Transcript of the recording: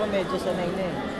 Ako medyo sanay na eh.